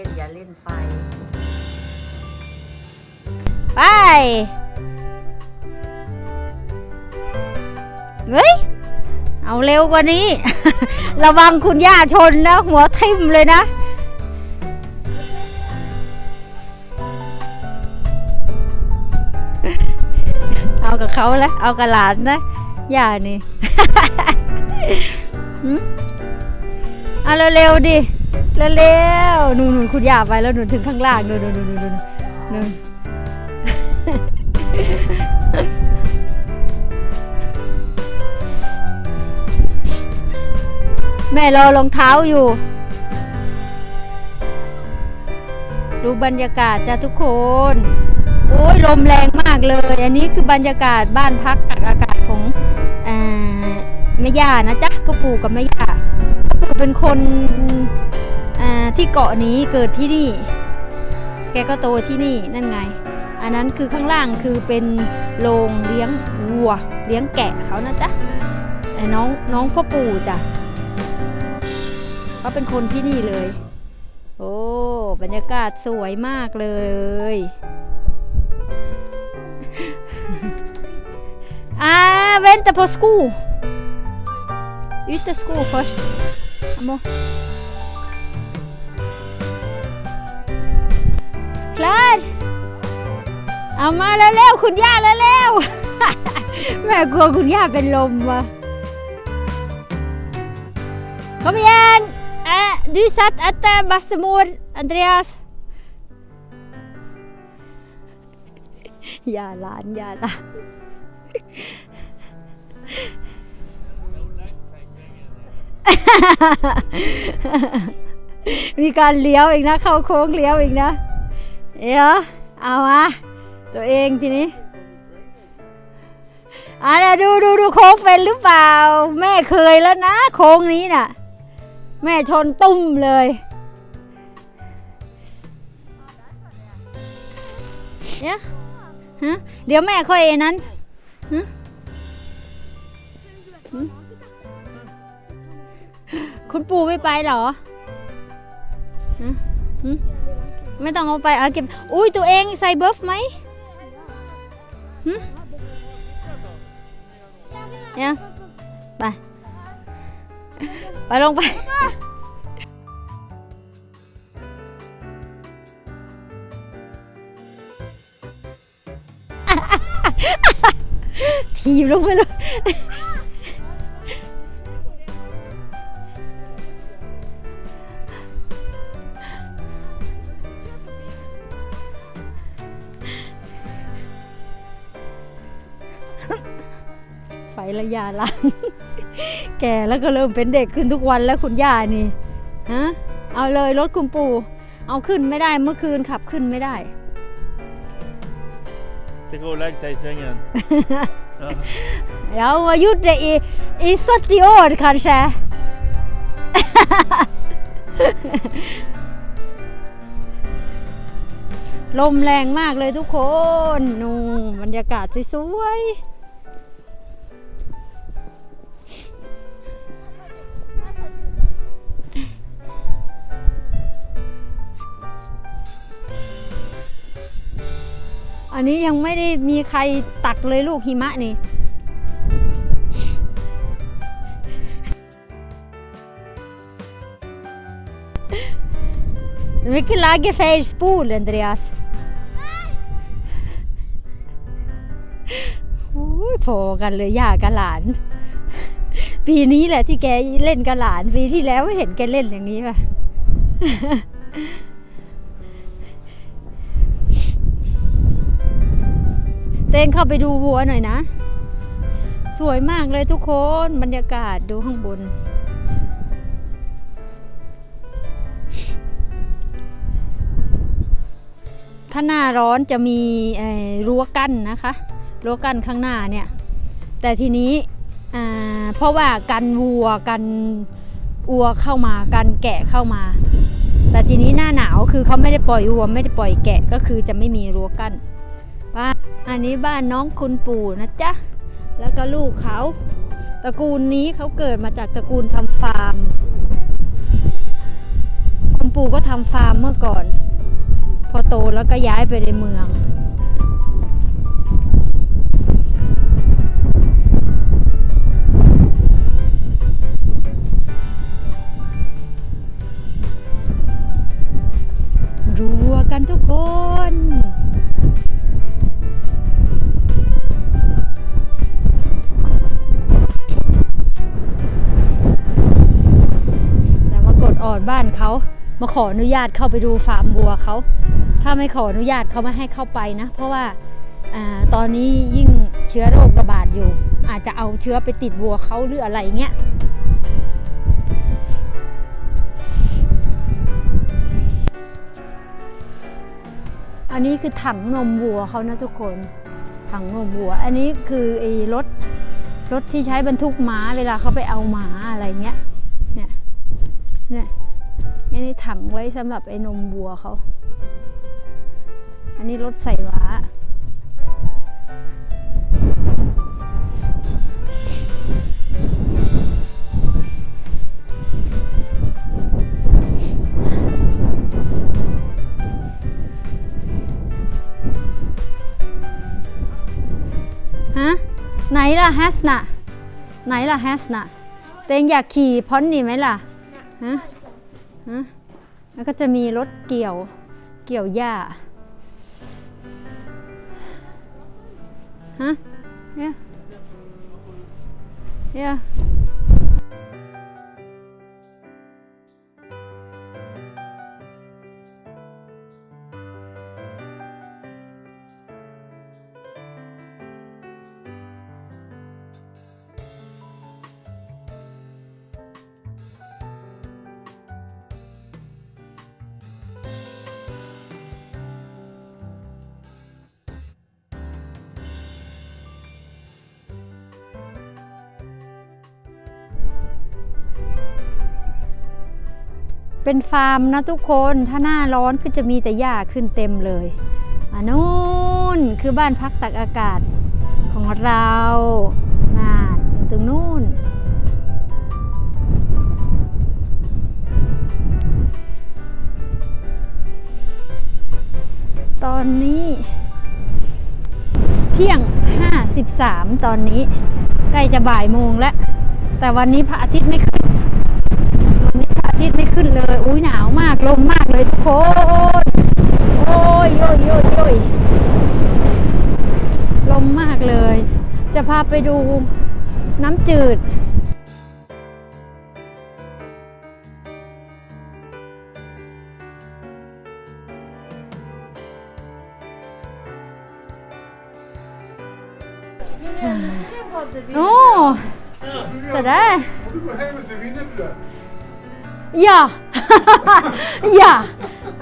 อย่าเล่นอย่าเล่นไฟ ไปเฮ้ยเอาเร็วกว่านี้ ระวังคุณย่าชนนะ หัวทิ่มเลยนะ เอากับเขาแล้วเอากับหลานนะย่านี่เอาเร็วๆดิ เร็วๆนู่นๆคุณย่าไปแล้วหนูถึงข้างล่างหนู่นๆๆๆๆนู่นแม่รอรองเท้าอยู่ ดูบรรยากาศจ้ะทุกคน โอ้ยลมแรงมากเลย อันนี้คือบรรยากาศบ้านพักตากอากาศของแม่ย่านะจ๊ะพ่อปู่กับแม่ย่าพ่อปู่เป็นคน ที่เกาะนี้เกิดที่นี่ แกก็โตที่นี่นั่นไง อันนั้นคือข้างล่างคือเป็นโรงเลี้ยงวัว เลี้ยงแกะเขานะจ๊ะไอ้น้องน้องพ่อปู่จ้ะเขาเป็นคนที่นี่เลย โอ้บรรยากาศสวยมากเลย อ่า vänta på sko yttersko först Amo. เอามาแล้วเร็วๆคุณย่าแล้วเร็วๆแม่กลัวคุณย่าเป็นลมวะ Kom igen! Eh, du satt etter bestemor, Andreas. อย่าหลานอย่าหลานมีการเลี้ยวอีกนะ เข้าโค้งเลี้ยวอีกนะ เดี๋ยวเอามา ตัวเองทีนี้อะเดี๋ยวดูดูดูโค้งเป็นหรือเปล่า แม่เคยแล้วนะ โค้งนี้น่ะ แม่ชนตุ้มเลย เนี่ยฮะเดี๋ยวแม่ค่อยนั้นฮะคุณปู่ไม่ไปเหรอไม่ต้องเอาไปเอาเก็บ อุ้ยตัวเองใส่เบิร์ฟไหม หึเนี่ยไป ไปลงไปทีบลงไปเลย ไฟระยะหลังแก่แล้วก็เริ่มเป็นเด็กขึ้นทุกวันแล้วคุณย่านี่ฮะเอาเลยรถคุณปู่เอาขึ้นไม่ได้เมื่อคืนขับขึ้นไม่ได้ Det går och lägga sig i sängen. Ja. Ja, hon har gjort det i, i 70 år kanske. ลมแรงมากเลยทุกคน นูบรรยากาศสวยๆ อันนี้ยังไม่ได้มีใครตักเลยลูกหิมะนี่ Vilket lager feil spol, Andreas? โอ้ยพอกันเลยย่ากับหลาน ปีนี้แหละที่แกเล่นกับหลาน ปีที่แล้วไม่เห็นแกเล่นอย่างนี้ป่ะ เต้นเข้าไปดูวัวหน่อยนะ สวยมากเลยทุกคนบรรยากาศดูข้างบน ถ้าหน้าร้อนจะมีรั้วกั้นนะคะรั้วกั้นข้างหน้าเนี่ย แต่ทีนี้เพราะว่ากันวัวกันอัวเข้ามากันแกะเข้ามา แต่ทีนี้หน้าหนาวคือเขาไม่ได้ปล่อยวัวไม่ได้ปล่อยแกะก็คือจะไม่มีรั้วกั้น บ้านอันนี้บ้านน้องคุณปู่นะจ๊ะ แล้วก็ลูกเขา ตระกูลนี้เขาเกิดมาจากตระกูลทำฟาร์ม คุณปู่ก็ทำฟาร์มเมื่อก่อน พอโตแล้วก็ย้ายไปในเมืองรัวกันทุกคน มากดออดบ้านเขามาขออนุญาตเข้าไปดูฟาร์มวัวเขาถ้าไม่ขออนุญาตเขาไม่ให้เข้าไปนะ เพราะว่าอาตอนนี้ยิ่งเชื้อโรคระบาดอยู่ อาจจะเอาเชื้อไปติดวัวเขาหรืออะไรเงี้ยอันนี้คือถังนมวัวเขานะทุกคนถังนมวัว อันนี้คือไอ้รถรถที่ใช้บรรทุกม้าเวลาเขาไปเอาหมาอะไรเงี้ยเนี่ยเนี่ย อันนี้ถังไว้สำหรับไอ้นมวัวเขา อันนี้รถใส่ว้าฮะไหนล่ะแฮสน่ะไหนล่ะแฮสน่ะเตงอยากขี่พ้อนนี่ไหมล่ะฮะ ฮะแล้วก็จะมีรถเกี่ยวเกี่ยวหญ้าฮะเนี่ยเนี่ย เป็นฟาร์มนะทุกคนถ้าหน้าร้อนก็จะมีแต่หญ้าขึ้นเต็มเลยอะนู่นคือบ้านพักตักอากาศของเราน่าอยู่ตรงนู่นตอนนี้เที่ยง 53 ตอนนี้ ใกล้จะบ่ายโมงแล้ว แต่วันนี้พระอาทิตย์ไม่ขึ้นเลย อุ้ยหนาวมาก ลมมากเลยทุกคน โอ้ยโยยโยยโยยลมมากเลย จะพาไปดูน้ำจืดโอ้จะ ได้ Om du går hem efter wienerbröd. อย่าอย่า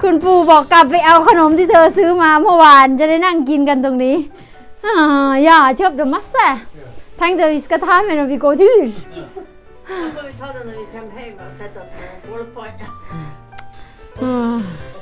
คุณปู่บอกกลับไปเอาขนมที่เธอซื้อมาเมื่อวานจะได้นั่งกินกันตรงนี้อ่าอย่าชอบเดอะมัสแซ่ทั้งเดวิสกระทานเมนวิโกจูน Då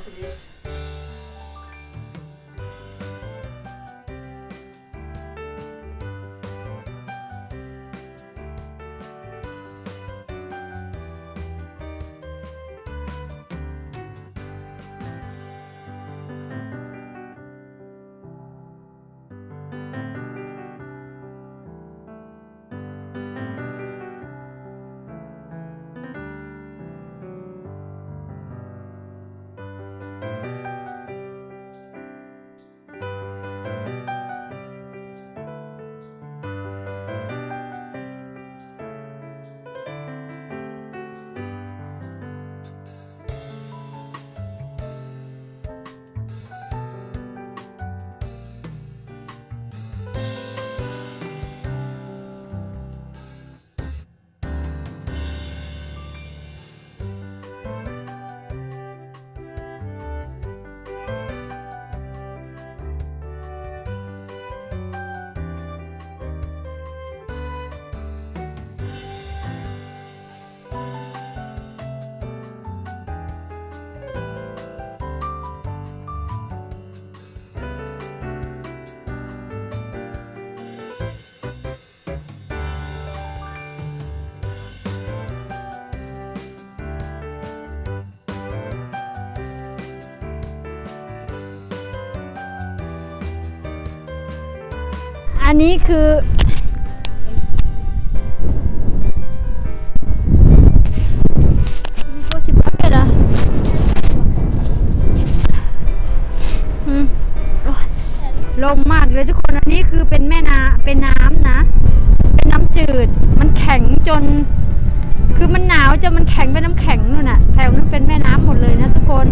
อันนี้คือโอ้จิบอัพเลยเหรออืมโอ้ยลมมากเลยทุกคน อันนี้คือเป็นแม่นาเป็นน้ำนะ เป็นน้ำจืด มันแข็งจน คือมันหนาวจนมันแข็งเป็นน้ำแข็งนู่นน่ะ แถวนั้นเป็นแม่น้ำหมดเลยนะทุกคน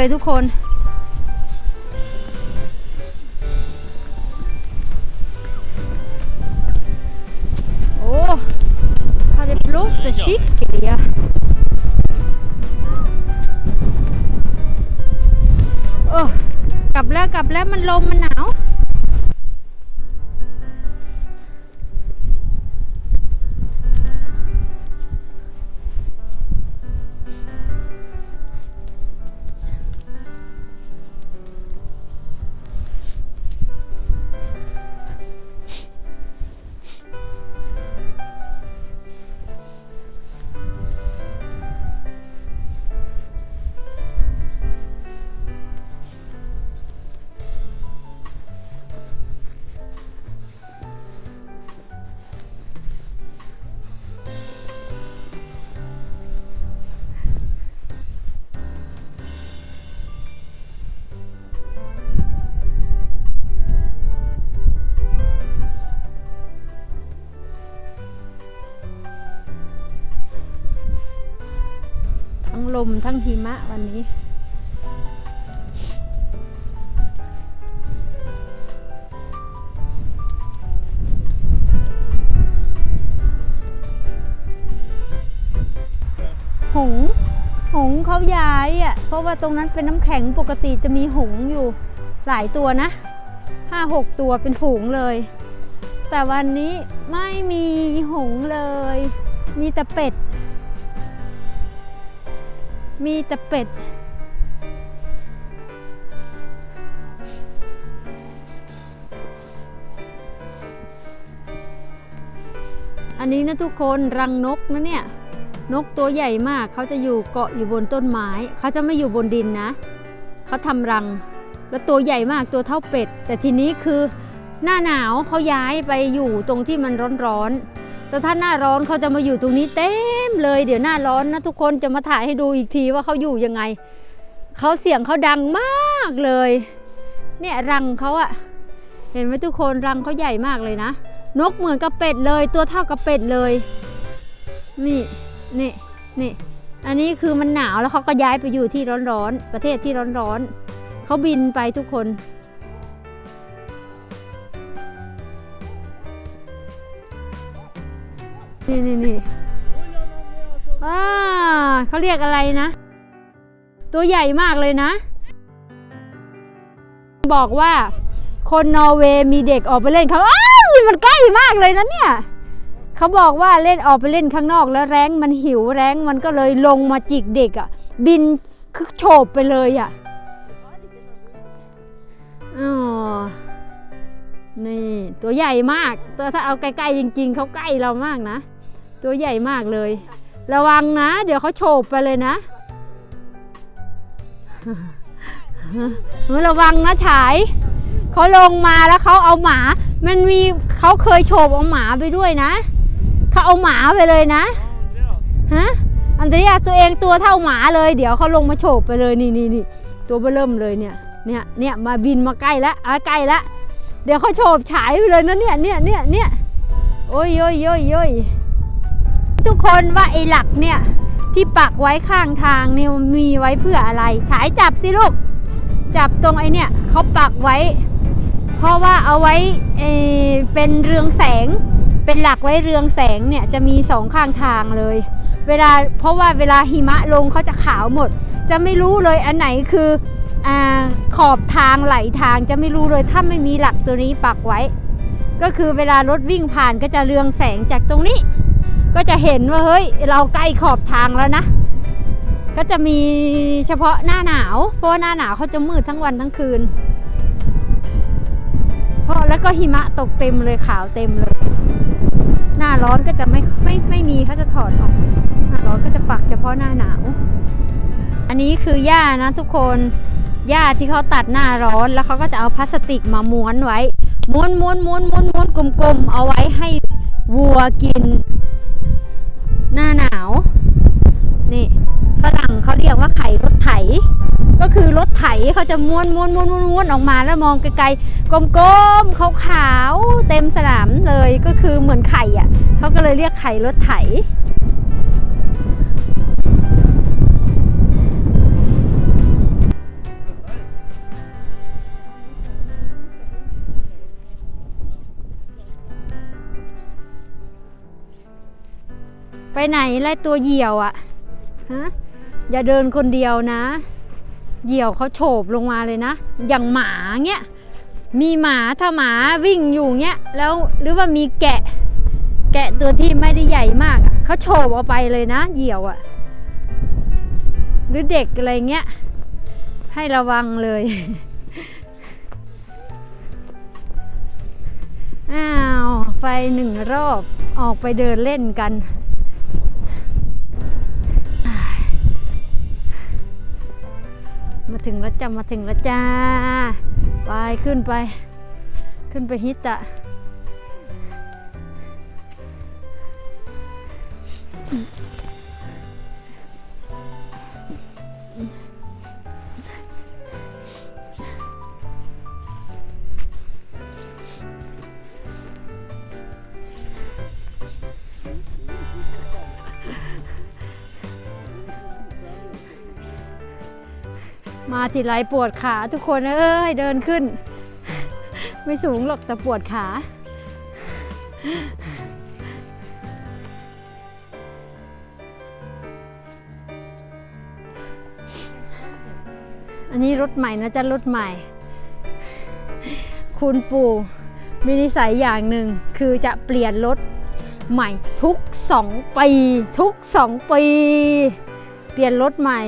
เลยทุกคน Åh, hva det blåser skikkelig. Ja. Åh, กลับแล้วกลับแล้วมันลมมันหนาว ลมทั้งหิมะวันนี้ หง หงเขาย้ายอะ เพราะว่าตรงนั้นเป็นน้ำแข็งปกติจะมีหงอยู่หลายตัวนะห้าหกตัวเป็นฝูงเลย แต่วันนี้ไม่มีหงเลย มีแต่เป็ด มีแต่เป็ด อันนี้นะทุกคนรังนกนะเนี่ย นกตัวใหญ่มากเขาจะอยู่เกาะอยู่บนต้นไม้ เขาจะไม่อยู่บนดินนะ เขาทำรัง แล้วตัวใหญ่มากตัวเท่าเป็ด แต่ทีนี้คือหน้าหนาวเขาย้ายไปอยู่ตรงที่มันร้อนๆ แต่ถ้าหน้าร้อนเขาจะมาอยู่ตรงนี้เต็มเลย เดี๋ยวหน้าร้อนนะทุกคนจะมาถ่ายให้ดูอีกทีว่าเขาอยู่ยังไงเขาเสียงเขาดังมากเลย เนี่ยรังเขาอะเห็นไหมทุกคนรังเขาใหญ่มากเลยนะ นกเหมือนกับเป็ดเลย ตัวเท่ากับเป็ดเลยนี่นี่นี่อันนี้คือมันหนาวแล้วเขาก็ย้ายไปอยู่ที่ร้อนๆประเทศที่ร้อนๆเขาบินไปทุกคน นี่นี่นี่อ่าเขาเรียกอะไรนะ ตัวใหญ่มากเลยนะ บอกว่าคนนอร์เวย์มีเด็กออกไปเล่นเขาอ้าวมันใกล้มากเลยนะเนี่ยเขาบอกว่าเล่นออกไปเล่นข้างนอกแล้วแรงมันหิวแรงมันก็เลยลงมาจิกเด็กอะ่ะ บินคือโฉบไปเลยอะ่ะอ๋อนี่ ตัวใหญ่มาก ตัวถ้าเอาใกล้ๆจริง ๆ เขาใกล้เรามากนะ ตัวใหญ่มากเลย ระวังนะ เดี๋ยวเขาโฉบไปเลยนะระวังนะฉายเขาลงมาแล้วเขาเอาหมา มันมีเขาเคยโฉบเอาหมาไปด้วยนะเขาเอาหมาไปเลยนะฮะอันเดียตัวเองตัวเท่าหมาเลย เดี๋ยวเขาลงมาโฉบไปเลยนี่นี่นี่ตัวเบอเริ่มเลยเนี่ยเนี่ยเนี่ยมาบินมาใกล้แล้วอะใกล้แล้วเดี๋ยวเขาโฉบฉายไปเลยนะเนี่ยเนี่ยเนี่ยเนี่ยโอ้ยโอ้ยโอ้ยโอ้ย ทุกคนว่าไอ้หลักเนี่ยที่ปักไว้ข้างทางเนี่ยมีไว้เพื่ออะไร ฉายจับสิลูก จับตรงไอ้เนี่ยเขาปักไว้ เพราะว่าเอาไว้เอเป็นเรืองแสง เป็นหลักไว้เรืองแสงเนี่ยจะมีสองข้างทางเลย เวลาเพราะว่าเวลาหิมะลงเขาจะขาวหมด จะไม่รู้เลยอันไหนคืออขอบทางไหลทางจะไม่รู้เลยถ้าไม่มีหลักตัวนี้ปักไว้ ก็คือเวลารถวิ่งผ่านก็จะเรืองแสงจากตรงนี้ ก็จะเห็นว่าเฮ้ยเราใกล้ขอบทางแล้วนะ ก็จะมีเฉพาะหน้าหนาว เพราะว่าหน้าหนาวเขาจะมืดทั้งวันทั้งคืนเพราะแล้วก็หิมะตกเต็มเลยขาวเต็มเลย หน้าร้อนก็จะไม่ไม่ไม่มีเขาจะถอดออกหน้าร้อนก็จะปักเฉพาะหน้าหนาว อันนี้คือหญ้านะทุกคนหญ้าที่เขาตัดหน้าร้อนแล้วเขาก็จะเอาพลาสติกมาม้วนไว้ม้วนม้วนม้วนม้วนม้วนกลมๆเอาไว้ให้วัวกิน หน้าหนาว นี่ฝรั่งเขาเรียกว่าไข่รถไถ ก็คือรถไถเขาจะม้วนม้วนม้วนม้วนม้วนออกมาแล้วมองไกลๆกลมๆขาวๆเต็มสนามเลยก็คือเหมือนไข่อะเขาก็เลยเรียกไข่รถไถ ไปไหนไล่ตัวเหยี่ยวอะ่ะฮะอย่าเดินคนเดียวนะ เหยี่ยวเขาโฉบลงมาเลยนะ อย่างหมาเงี้ยมีหมาถ้าหมาวิ่งอยู่เงี้ยแล้วหรือว่ามีแกะ แกะตัวที่ไม่ได้ใหญ่มากอะเขาโฉบเอาไปเลยนะ เหยี่ยวอะ่ะหรือเด็กอะไรเงี้ยให้ระวังเลยอ้าว ไปหนึ่งรอบออกไปเดินเล่นกัน มาถึงแล้วจ้ามาถึงแล้วจ้า ไปขึ้นไป ขึ้นไปฮิตอะ มาทีไรปวดขาทุกคนเอ้ยเดินขึ้น ไม่สูงหรอกแต่ปวดขาอันนี้รถใหม่นะจ๊ะรถใหม่ คุณปู่มีนิสัยอย่างหนึ่งคือจะเปลี่ยนรถใหม่ทุกสองปี ทุกสองปี เปลี่ยนรถใหม่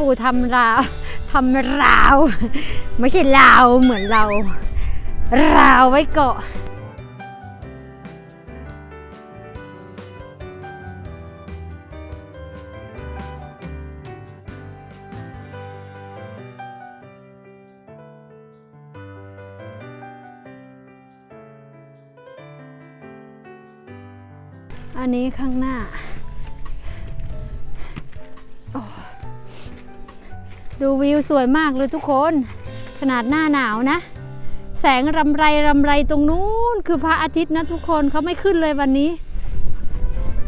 ปูทำราวทำราว ไม่ใช่ราวเหมือนเรา ราวไว้เกาะอันนี้ข้างหน้า ดูวิวสวยมากเลยทุกคน ขนาดหน้าหนาวนะ แสงรำไรรำไรตรงนู้นคือพระอาทิตย์นะทุกคนเขาไม่ขึ้นเลยวันนี้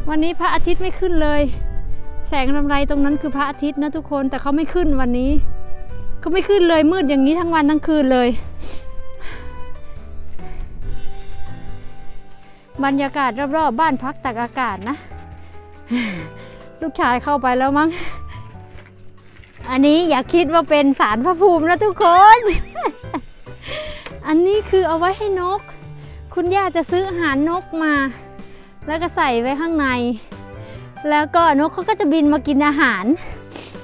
วันนี้พระอาทิตย์ไม่ขึ้นเลย แสงรำไรตรงนั้นคือพระอาทิตย์นะทุกคนแต่เขาไม่ขึ้นวันนี้เขาไม่ขึ้นเลยมืดอย่างนี้ทั้งวันทั้งคืนเลย บรรยากาศรอบๆบ้านพักตากอากาศนะ ลูกชายเข้าไปแล้วมั้ง อันนี้อย่าคิดว่าเป็นสารพระภูมินะทุกคน อันนี้คือเอาไว้ให้นก คุณย่าจะซื้ออาหารนกมา แล้วก็ใส่ไว้ข้างใน แล้วก็นกเขาก็จะบินมากินอาหาร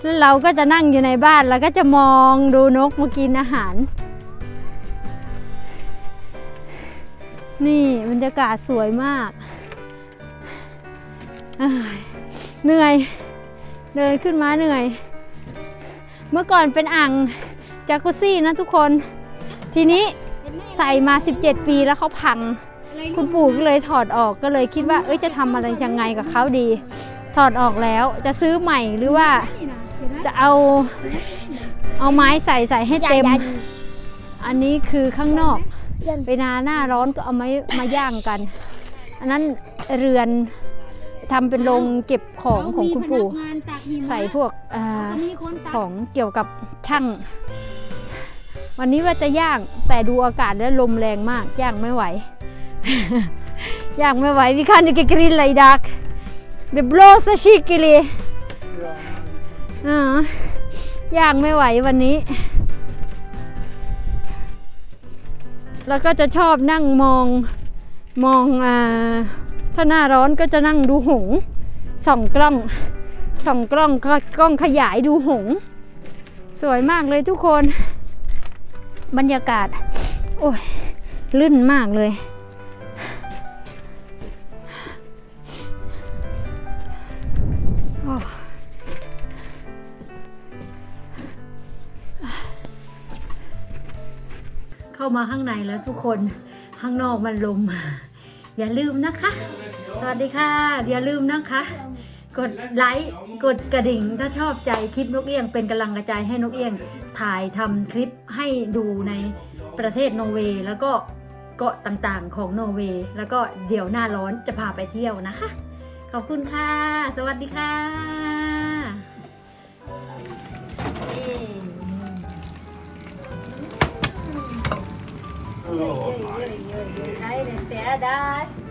แล้วเราก็จะนั่งอยู่ในบ้านแล้วก็จะมองดูนกมากินอาหาร นี่บรรยากาศสวยมากเอ้ยเหนื่อย เดินขึ้นมาเหนื่อย เมื่อก่อนเป็นอ่างจากุซี่นะทุกคน ทีนี้ใส่มา 17 ปีแล้วเขาพัง คุณปู่ก็เลยถอดออกก็เลยคิดว่า เอ้ยจะทำอะไรยังไงกับเขาดี ถอดออกแล้วจะซื้อใหม่หรือว่าจะเอาเอาไม้ใส่ใส่ให้เต็ม อันนี้คือข้างนอก ไปนาหน้าร้อนก็เอาไม้มาย่างกัน อันนั้นเรือน ทำเป็นโรงเก็บของของคุณปู่ใส่พวกอ่าของเกี่ยวกับช่าง วันนี้ว่าจะย่างแต่ดูอากาศแล้วลมแรงมาก ย่างไม่ไหว ย่างไม่ไหว vi kan inte grilla idag det blåser skickligt อ่าย่างไม่ไหววันนี้ แล้วก็จะชอบนั่งมองมองอ่า ถ้าหน้าร้อนก็จะนั่งดูหงส่องกล้องส่องกล้องก็กล้องขยายดูหง สวยมากเลยทุกคน บรรยากาศ โอ้ยลื่นมากเลย เข้ามาข้างในแล้วทุกคน ข้างนอกมันลม อย่าลืมนะคะ สวัสดีค่ะ อย่าลืมนะคะ กดไลค์กดกระดิ่งถ้าชอบใจคลิปนกเอี้ยง เป็นกำลังกระจายให้นกเอี้ยงถ่ายทำคลิปให้ดูในประเทศนอร์เวย์แล้วก็เกาะต่างๆของนอร์เวย์แล้วก็เดี๋ยวหน้าร้อนจะพาไปเที่ยวนะคะ ขอบคุณค่ะ สวัสดีค่ะ Hej, det är där. Och